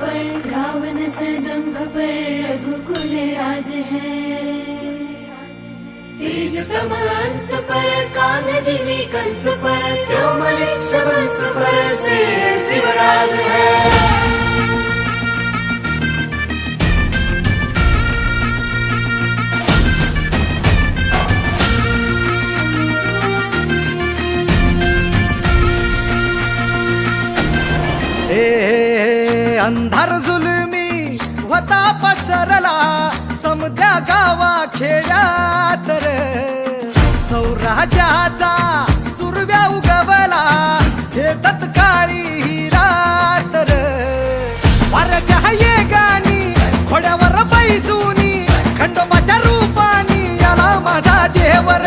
पर रावण सदम्भ पर रघुकुल राज है तेज कमांस पर कांध जिमी कंस पर त्योमल सबंस पर से शिवराज है Hey, hey. अंधार जुलमी होता पसरला. समद्या गावा खेड्यात सौराज्याचा सुरव्या उगवला. खेतत काळी ही रात वाऱ्याच्या ये गाणी खोड्यावर बैसूनी खंडोबाच्या रूपानी याला माझा देवर